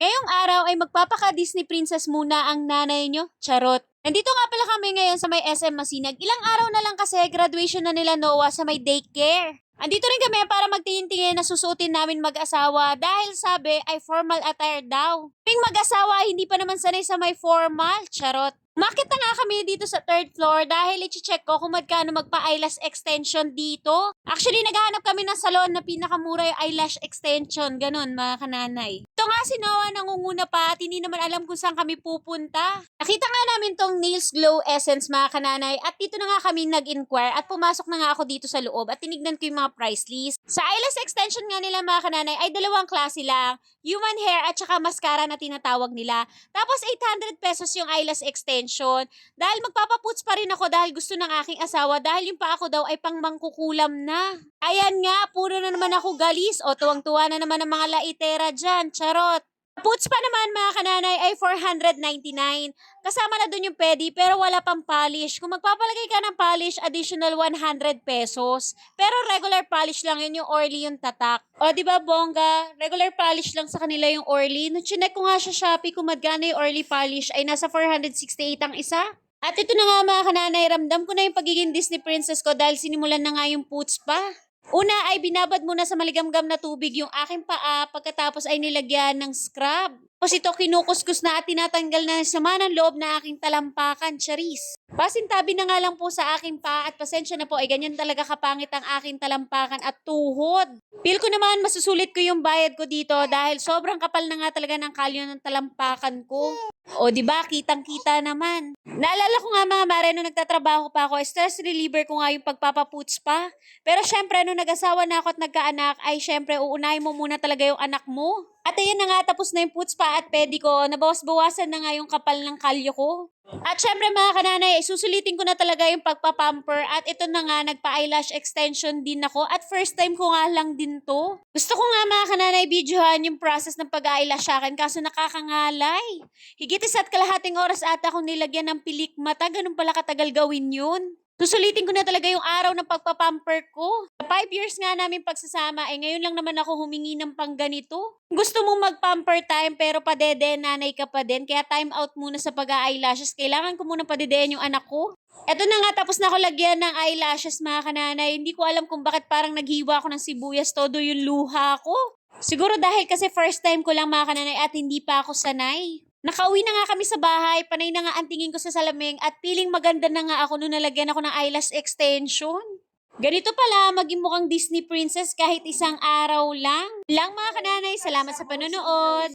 Ngayong araw ay magpapaka-Disney princess muna ang nanay nyo. Charot. Nandito nga pala kami ngayon sa may SM Masinag. Ilang araw na lang kasi graduation na nila Noah sa may daycare. Andito rin kami para magtingin-tingin na susuotin namin mag-asawa dahil sabi ay formal attire daw. Ping mag-asawa hindi pa naman sanay sa may formal. Charot. Umakit na nga kami dito sa third floor dahil i-check ko kung magkano magpa-eyelash extension dito. Actually, naghahanap kami ng salon na pinakamura yung eyelash extension. Ganon, mga kananay. Ito nga si Noah nangunguna pa at hindi naman alam kung saan kami pupunta. Nakita nga namin tong Nails Glow Essence, mga kananay. At dito na nga kami nag-inquire at pumasok na nga ako dito sa loob at tinignan ko yung mga price list. Sa eyelash extension nga nila, mga kananay, ay dalawang klase lang. Human hair at saka mascara na tinatawag nila. Tapos 800 pesos yung eyelash extension. Dahil magpapaputs pa rin ako dahil gusto ng aking asawa dahil yung pa ako daw ay pang mangkukulam na. Ayan nga, puro na naman ako galis o tuwang-tuwa na naman ang mga laitera dyan. Charot. Puts pa naman mga kananay ay 499. Kasama na dun yung pedi pero wala pang polish. Kung magpapalagay ka ng polish, additional 100 pesos. Pero regular polish lang yun yung Orly yung tatak. O di ba bongga? Regular polish lang sa kanila yung Orly. Nung chinek ko nga sa Shopee kung magkano yung Orly polish ay nasa 468 ang isa. At ito na nga mga kananay, ramdam ko na yung pagiging Disney princess ko dahil sinimulan na nga yung puts pa. Una ay binabad muna sa maligamgam na tubig yung aking paa pagkatapos ay nilagyan ng scrub. Tapos ito kinukuskus na at tinatanggal na sama ng loob na aking talampakan, charis. Pasintabi na nga lang po sa aking paa at pasensya na po ay ganyan talaga kapangit ang aking talampakan at tuhod. Feel ko naman masusulit ko yung bayad ko dito dahil sobrang kapal na nga talaga ng kalyo ng talampakan ko. O di ba kitang-kita naman. Naalala ko nga mga mare nung nagtatrabaho pa ako, stress reliever ko nga yung pagpapaputs pa. Pero syempre nung nag-asawa na ako at nagkaanak ay syempre uunahin mo muna talaga yung anak mo. At ayun na nga tapos na yung puts pa at pedi ko, nabawas-bawasan na nga yung kapal ng kalyo ko. At syempre mga kananay, susulitin ko na talaga yung pagpapamper at ito na nga, nagpa-eyelash extension din ako at first time ko nga lang din to. Gusto ko nga mga kananay videohan yung process ng pag-eyelash akin kaso nakakangalay. Higit isa't kalahating oras ata akong nilagyan ng pilik mata, ganun pala katagal gawin yun. Susulitin ko na talaga yung araw ng pagpapamper ko. Five years nga namin pagsasama, eh ngayon lang naman ako humingi ng pang ganito. Gusto mong mag-pamper time pero padede, nanay ka pa din. Kaya time out muna sa pag-eyelashes. Kailangan ko muna padedeen yung anak ko. Eto na nga, tapos na ako lagyan ng eyelashes mga kananay. Hindi ko alam kung bakit parang naghiwa ako ng sibuyas todo yung luha ko. Siguro dahil kasi first time ko lang mga kananay at hindi pa ako sanay. Nakauwi na nga kami sa bahay, panay na nga ang tingin ko sa salaming at piling maganda na nga ako nung nalagyan ako ng eyelash extension. Ganito pala maging mukhang Disney princess kahit isang araw lang. Lang mga kananay, salamat sa panonood.